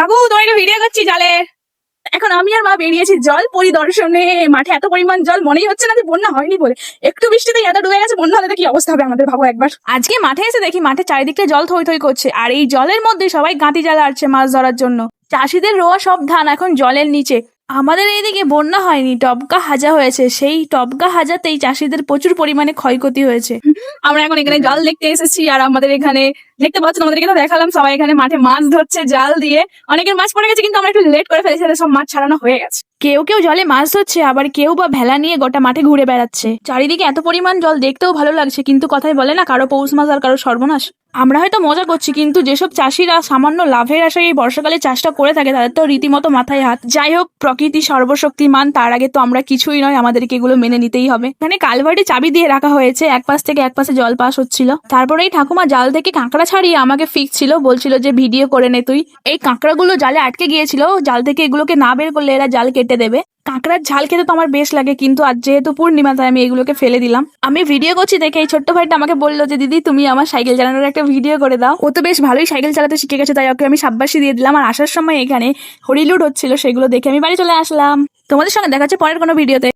কাকু তোমাকে ভিডিও করছি, জলে। এখন আমি আর মা বেরিয়েছি জল পরিদর্শনে। মাঠে এত পরিমাণ জল, মনেই হচ্ছে না যে বন্যা হয়নি বলে। একটু বৃষ্টিতে এত ডুবে গেছে, বন্যা হলে কি অবস্থা হবে আমাদের ভাবো একবার। আজকে মাঠে এসে দেখি মাঠে চারিদিকে জল থই থই করছে। আর এই জলের মধ্যে সবাই গাঁতি জ্বালা আটছে মাছ ধরার জন্য। চাষিদের রোয়া সব ধান এখন জলের নিচে। আমাদের এইদিকে বন্যা হয়নি টবকা হাজা হয়েছে। সেই টবকা হাজাতেই চাষিদের প্রচুর পরিমাণে ক্ষয়ক্ষতি হয়েছে। আমরা এখন এখানে জল দেখতে এসেছি, আর আমাদের এখানে দেখতে পাচ্ছেন আমাদের এখানে দেখালাম, সবাই এখানে মাঠে মাছ ধরছে, জাল দিয়ে। অনেকের মাছ পড়ে গেছে, কিন্তু আমরা একটু লেট করে ফেলেছি সব মাছ ছাড়ানো হয়ে গেছে। কেউ কেউ জলে মাছ ধরছে, আবার কেউ বা ভেলা নিয়ে গোটা মাঠে ঘুরে বেড়াচ্ছে। চারিদিকে এত পরিমাণ জল, দেখতেও ভালো লাগছে, কিন্তু কথাই বলে না, কারও পৌষ মাস আর কারও সর্বনাশ। আমরা হয়তো মজা করছি, কিন্তু যেসব চাষিরা সামান্য লাভের আশায় এই বর্ষাকালে চাষটা করে থাকে, তাদের তো রীতিমতো মাথায় হাত। যাই হোক, প্রকৃতি সর্বশক্তিমান, তার আগে তো আমরা কিছুই নয়, আমাদেরকে এগুলো মেনে নিতেই হবে। এখানে কালভার্টে চাবি দিয়ে রাখা হয়েছে, এক পাশ থেকে এক পাশে জল পাস হচ্ছিল। তারপরে এই ঠাকুমা জাল থেকে কাঁকড়া ছাড়িয়ে আমাকে ফিকছিল বলছিল যে ভিডিও করে নে তুই। এই কাঁকড়াগুলো জালে আটকে গিয়েছিল, জাল থেকে এগুলোকে না বের করলে এরা জাল কেটে দেবে। কাঁকড়ার ঝাল খেতে তো আমার বেশ লাগে, কিন্তু আজ যেহেতু পূর্ণিমা তাই আমি এগুলোকে ফেলে দিলাম। আমি ভিডিও করছি দেখে এই ছোট্ট ভাইটা আমাকে বলল যে, দিদি, তুমি আমার সাইকেল চালানোর একটা ভিডিও করে দাও। ও তো বেশ ভালোই সাইকেল চালাতে শিখে গেছে, তাই ওকে আমি সাব্বাসি দিয়ে দিলাম। আর আসার সময় এখানে হরিলুট হচ্ছিল, সেগুলো দেখে আমি বাড়ি চলে আসলাম। তোমাদের সঙ্গে দেখা হচ্ছে পরের কোনো ভিডিওতে